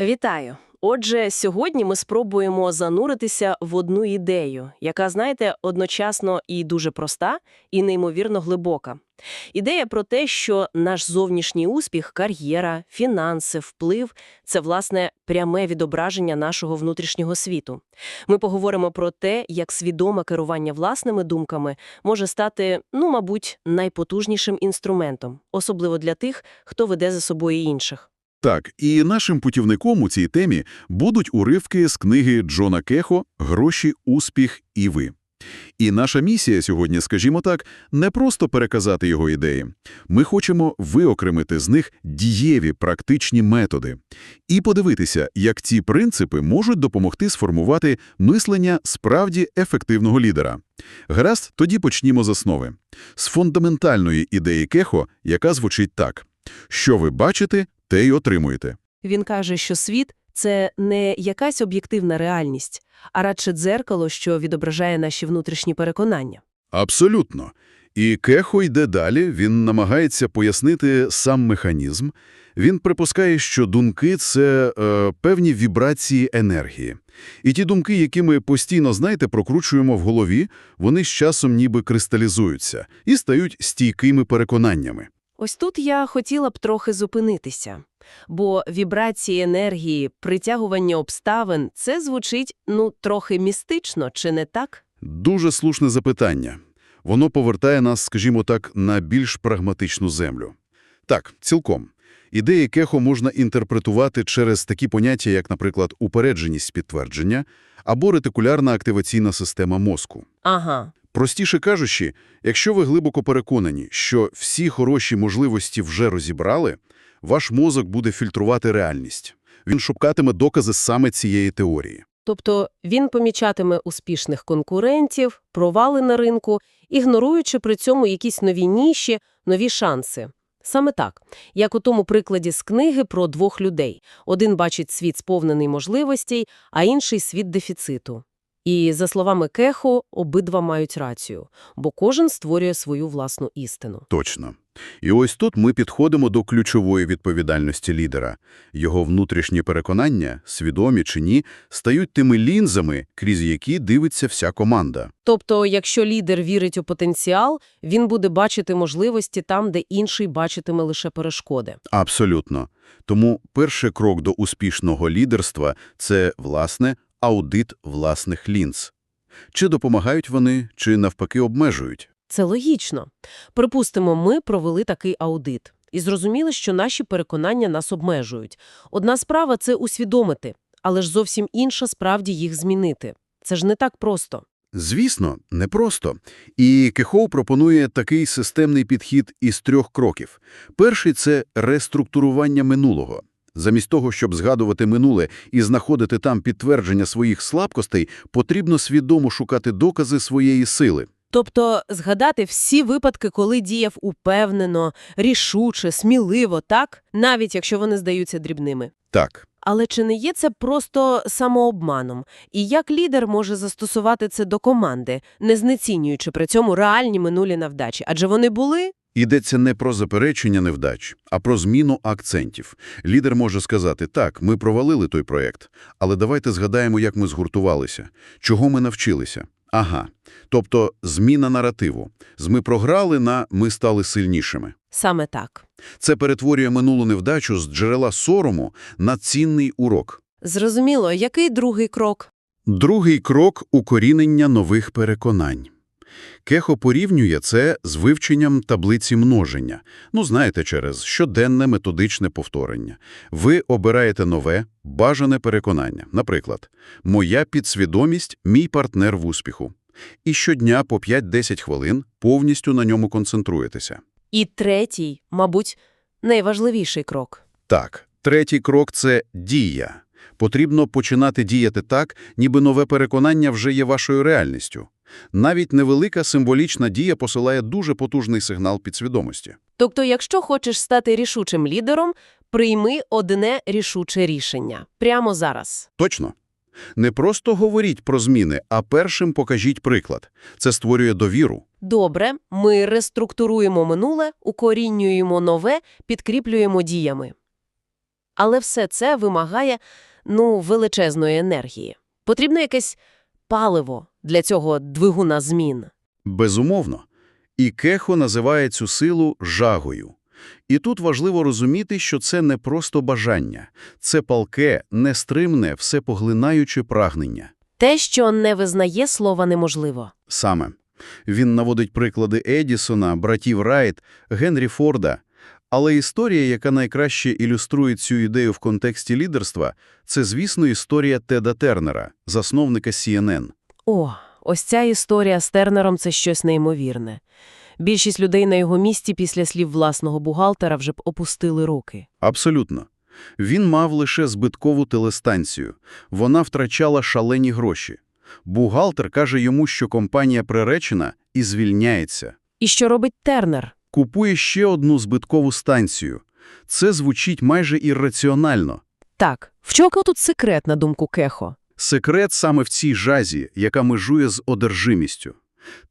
Вітаю! Отже, сьогодні ми спробуємо зануритися в одну ідею, яка, знаєте, одночасно і дуже проста, і неймовірно глибока. Ідея про те, що наш зовнішній успіх, кар'єра, фінанси, вплив – це, власне, пряме відображення нашого внутрішнього світу. Ми поговоримо про те, як свідоме керування власними думками може стати, ну, мабуть, найпотужнішим інструментом, особливо для тих, хто веде за собою інших. Так, і нашим путівником у цій темі будуть уривки з книги Джона Кехо «Гроші, успіх і ви». І наша місія сьогодні, скажімо так, не просто переказати його ідеї. Ми хочемо виокремити з них дієві практичні методи і подивитися, як ці принципи можуть допомогти сформувати мислення справді ефективного лідера. Гаразд, тоді почнімо з основи. З фундаментальної ідеї Кехо, яка звучить так. Що ви бачите, те й отримуєте. Він каже, що світ – це не якась об'єктивна реальність, а радше дзеркало, що відображає наші внутрішні переконання. Абсолютно. І Кехо йде далі, він намагається пояснити сам механізм. Він припускає, що думки – це е, певні вібрації енергії. І ті думки, які ми постійно, знаєте, прокручуємо в голові, вони з часом ніби кристалізуються і стають стійкими переконаннями. Ось тут я хотіла б трохи зупинитися. Бо вібрації енергії, притягування обставин – це звучить, ну, трохи містично, чи не так? Дуже слушне запитання. Воно повертає нас, скажімо так, на більш прагматичну землю. Так, цілком. Ідеї Кехо можна інтерпретувати через такі поняття, як, наприклад, упередженість підтвердження або ретикулярна активаційна система мозку. Ага. Простіше кажучи, якщо ви глибоко переконані, що всі хороші можливості вже розібрали, ваш мозок буде фільтрувати реальність. Він шукатиме докази саме цієї теорії. Тобто він помічатиме успішних конкурентів, провали на ринку, ігноруючи при цьому якісь нові ніші, нові шанси. Саме так, як у тому прикладі з книги про двох людей. Один бачить світ сповнений можливостей, а інший – світ дефіциту. І, за словами Кехо, обидва мають рацію, бо кожен створює свою власну істину. Точно. І ось тут ми підходимо до ключової відповідальності лідера. Його внутрішні переконання, свідомі чи ні, стають тими лінзами, крізь які дивиться вся команда. Тобто, якщо лідер вірить у потенціал, він буде бачити можливості там, де інший бачитиме лише перешкоди. Абсолютно. Тому перший крок до успішного лідерства – це, власне, аудит власних лінз. Чи допомагають вони, чи навпаки обмежують? Це логічно. Припустимо, ми провели такий аудит і зрозуміли, що наші переконання нас обмежують. Одна справа – це усвідомити, але ж зовсім інша справді їх змінити. Це ж не так просто. Звісно, непросто. І Кехоу пропонує такий системний підхід із трьох кроків. Перший – це реструктурування минулого. Замість того, щоб згадувати минуле і знаходити там підтвердження своїх слабкостей, потрібно свідомо шукати докази своєї сили. Тобто згадати всі випадки, коли діяв упевнено, рішуче, сміливо, так? Навіть якщо вони здаються дрібними. Так, Але чи не є це просто самообманом? І як лідер може застосувати це до команди, не знецінюючи при цьому реальні минулі навдачі? Адже вони були? Йдеться не про заперечення невдач, а про зміну акцентів. Лідер може сказати, так, ми провалили той проєкт, але давайте згадаємо, як ми згуртувалися, чого ми навчилися. Ага, тобто зміна наративу. З «ми програли» на «ми стали сильнішими». Саме так. Це перетворює минулу невдачу з джерела сорому на цінний урок. Зрозуміло, який другий крок? Другий крок – укорінення нових переконань. Кехо порівнює це з вивченням таблиці множення. Ну, знаєте, через щоденне методичне повторення. Ви обираєте нове, бажане переконання. Наприклад, «Моя підсвідомість – мій партнер в успіху». І щодня по 5-10 хвилин повністю на ньому концентруєтеся. І третій, мабуть, найважливіший крок. Так, третій крок – це дія. Потрібно починати діяти так, ніби нове переконання вже є вашою реальністю. Навіть невелика символічна дія посилає дуже потужний сигнал підсвідомості. Тобто, якщо хочеш стати рішучим лідером, прийми одне рішуче рішення. Прямо зараз. Точно. Не просто говоріть про зміни, а першим покажіть приклад. Це створює довіру. Добре, ми реструктуруємо минуле, укорінюємо нове, підкріплюємо діями. Але все це вимагає, ну, величезної енергії. Потрібно якесь паливо для цього двигуна змін. Безумовно. І Кехо називає цю силу жагою. І тут важливо розуміти, що це не просто бажання. Це палке, нестримне, всепоглинаюче прагнення. Те, що не визнає слова неможливо. Саме. Він наводить приклади Едісона, братів Райт, Генрі Форда. Але історія, яка найкраще ілюструє цю ідею в контексті лідерства, це, звісно, історія Теда Тернера, засновника CNN. О, ось ця історія з Тернером – це щось неймовірне. Більшість людей на його місці після слів власного бухгалтера вже б опустили руки. Абсолютно. Він мав лише збиткову телестанцію. Вона втрачала шалені гроші. Бухгалтер каже йому, що компанія приречена і звільняється. І що робить Тернер? Купує ще одну збиткову станцію. Це звучить майже ірраціонально. Так, в чому тут секрет, на думку Кехо? Секрет саме в цій жазі, яка межує з одержимістю.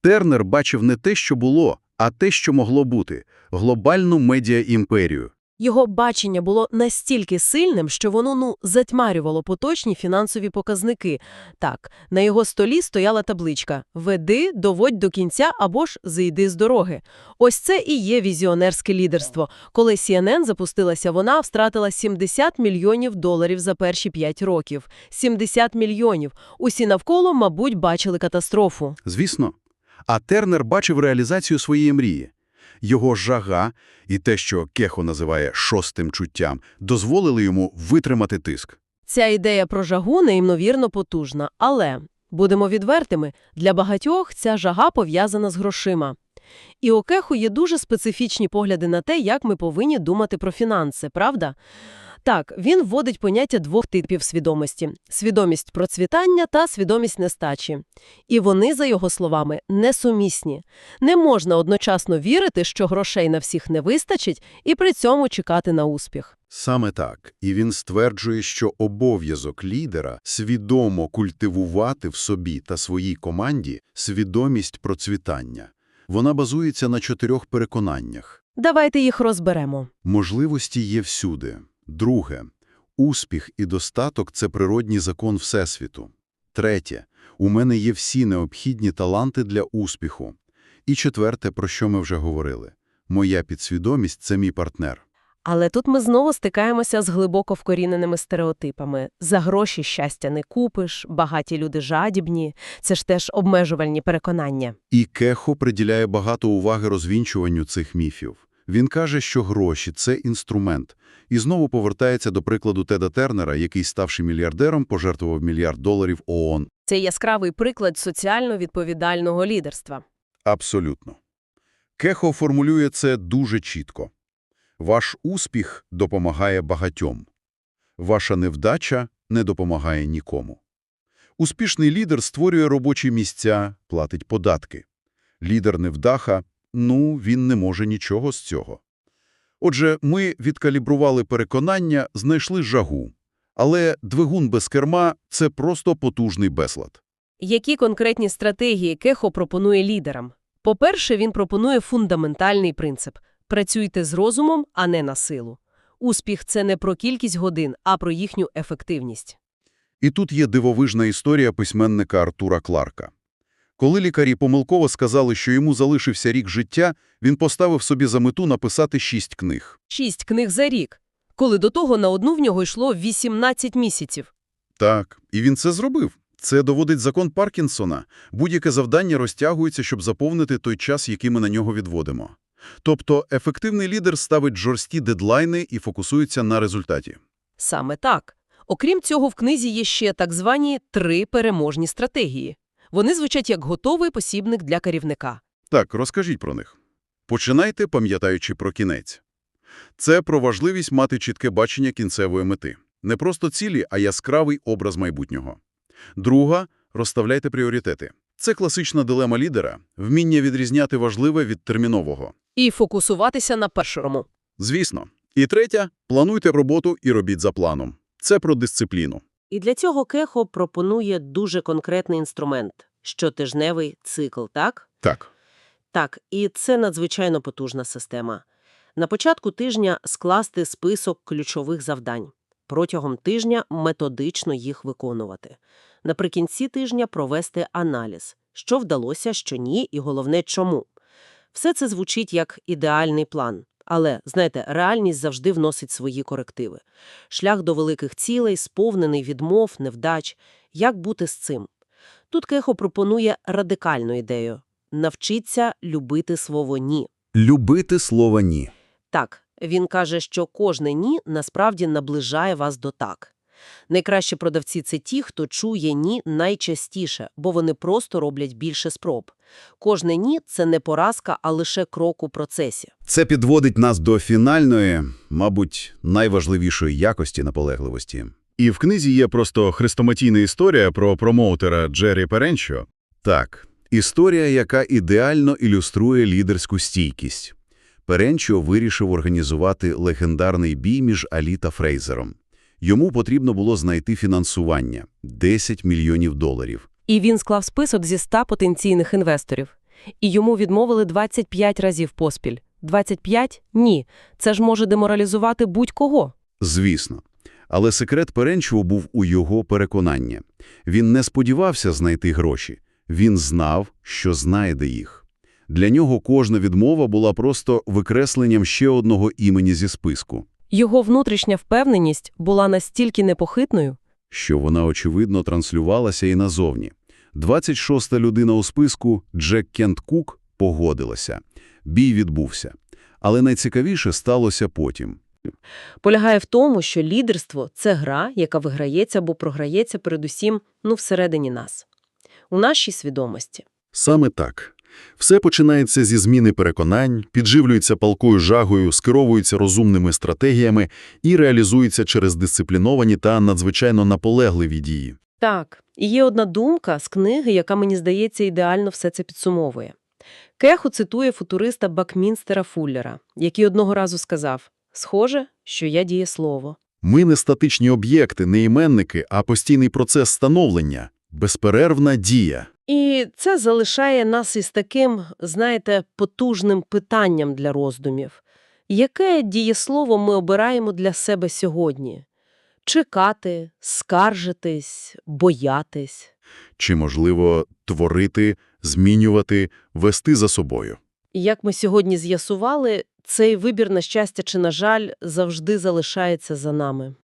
Тернер бачив не те, що було, а те, що могло бути – глобальну медіа-імперію. Його бачення було настільки сильним, що воно, ну, затьмарювало поточні фінансові показники. Так, на його столі стояла табличка «Веди, доводь до кінця або ж зійди з дороги». Ось це і є візіонерське лідерство. Коли CNN запустилася, вона втратила 70 мільйонів доларів за перші 5 років. 70 мільйонів. Усі навколо, мабуть, бачили катастрофу. Звісно. А Тернер бачив реалізацію своєї мрії. Його жага і те, що Кехо називає «шостим чуттям», дозволили йому витримати тиск. Ця ідея про жагу неймовірно потужна, але, будемо відвертими, для багатьох ця жага пов'язана з грошима. І у Кеху є дуже специфічні погляди на те, як ми повинні думати про фінанси, правда? Так, він вводить поняття двох типів свідомості – свідомість процвітання та свідомість нестачі. І вони, за його словами, несумісні. Не можна одночасно вірити, що грошей на всіх не вистачить, і при цьому чекати на успіх. Саме так. І він стверджує, що обов'язок лідера – свідомо культивувати в собі та своїй команді свідомість процвітання. Вона базується на чотирьох переконаннях. Давайте їх розберемо. Можливості є всюди. Друге. Успіх і достаток – це природній закон Всесвіту. Третє. У мене є всі необхідні таланти для успіху. І четверте, про що ми вже говорили. Моя підсвідомість – це мій партнер. Але тут ми знову стикаємося з глибоко вкоріненими стереотипами. За гроші щастя не купиш, багаті люди жадібні. Це ж теж обмежувальні переконання. І Кехо приділяє багато уваги розвінчуванню цих міфів. Він каже, що гроші – це інструмент. І знову повертається до прикладу Теда Тернера, який, ставши мільярдером, пожертвував мільярд доларів ООН. Це яскравий приклад соціально відповідального лідерства. Абсолютно. Кехо формулює це дуже чітко. Ваш успіх допомагає багатьом. Ваша невдача не допомагає нікому. Успішний лідер створює робочі місця, платить податки. Лідер невдаха – ну, він не може нічого з цього. Отже, ми відкалібрували переконання, знайшли жагу. Але двигун без керма – це просто потужний безлад. Які конкретні стратегії Кехо пропонує лідерам? По-перше, він пропонує фундаментальний принцип – працюйте з розумом, а не на силу. Успіх – це не про кількість годин, а про їхню ефективність. І тут є дивовижна історія письменника Артура Кларка. Коли лікарі помилково сказали, що йому залишився рік життя, він поставив собі за мету написати шість книг. Шість книг за рік, коли до того на одну в нього йшло 18 місяців. Так, і він це зробив. Це доводить закон Паркінсона. Будь-яке завдання розтягується, щоб заповнити той час, який ми на нього відводимо. Тобто ефективний лідер ставить жорсткі дедлайни і фокусується на результаті. Саме так. Окрім цього, в книзі є ще так звані три переможні стратегії. Вони звучать як готовий посібник для керівника. Так, розкажіть про них. Починайте, пам'ятаючи про кінець. Це про важливість мати чітке бачення кінцевої мети. Не просто цілі, а яскравий образ майбутнього. Друга – розставляйте пріоритети. Це класична дилема лідера – вміння відрізняти важливе від термінового. І фокусуватися на першому. Звісно. І третя – плануйте роботу і робіть за планом. Це про дисципліну. І для цього Кехо пропонує дуже конкретний інструмент – щотижневий цикл, так? Так. Так, і це надзвичайно потужна система. На початку тижня скласти список ключових завдань. Протягом тижня методично їх виконувати. Наприкінці тижня провести аналіз. Що вдалося, що ні, і головне, чому. Все це звучить як ідеальний план. Але, знаєте, реальність завжди вносить свої корективи. Шлях до великих цілей, сповнений відмов, невдач. Як бути з цим? Тут Кехо пропонує радикальну ідею – навчиться любити слово «ні». Любити слово «ні». Так, він каже, що кожне «ні» насправді наближає вас до «так». Найкращі продавці – це ті, хто чує «ні» найчастіше, бо вони просто роблять більше спроб. Кожне «ні» – це не поразка, а лише крок у процесі. Це підводить нас до фінальної, мабуть, найважливішої якості наполегливості. І в книзі є просто хрестоматійна історія про промоутера Джері Перенчо. Так, історія, яка ідеально ілюструє лідерську стійкість. Перенчо вирішив організувати легендарний бій між Алі та Фрейзером. Йому потрібно було знайти фінансування – 10 мільйонів доларів. І він склав список зі 100 потенційних інвесторів. І йому відмовили 25 разів поспіль. 25? Ні. Це ж може деморалізувати будь-кого. Звісно. Але секрет Перенчого був у його переконанні. Він не сподівався знайти гроші. Він знав, що знайде їх. Для нього кожна відмова була просто викресленням ще одного імені зі списку, Його внутрішня впевненість була настільки непохитною, що вона, очевидно, транслювалася і назовні. 26-та людина у списку, Джек Кент Кук, погодилася. Бій відбувся. Але найцікавіше сталося потім. Полягає в тому, що лідерство – це гра, яка виграється або програється передусім ну, всередині нас. У нашій свідомості. Саме так. Все починається зі зміни переконань, підживлюється палкою жагою, скеровується розумними стратегіями і реалізується через дисципліновані та надзвичайно наполегливі дії. Так, і є одна думка з книги, яка, мені здається, ідеально все це підсумовує. Кеху цитує футуриста Бакмінстера Фуллера, який одного разу сказав «Схоже, що я дієслово». Ми не статичні об'єкти, не іменники, а постійний процес становлення, безперервна дія. І це залишає нас із таким, знаєте, потужним питанням для роздумів. Яке дієслово ми обираємо для себе сьогодні? Чекати, скаржитись, боятись? Чи, можливо, творити, змінювати, вести за собою. Як ми сьогодні з'ясували, цей вибір на щастя чи на жаль завжди залишається за нами.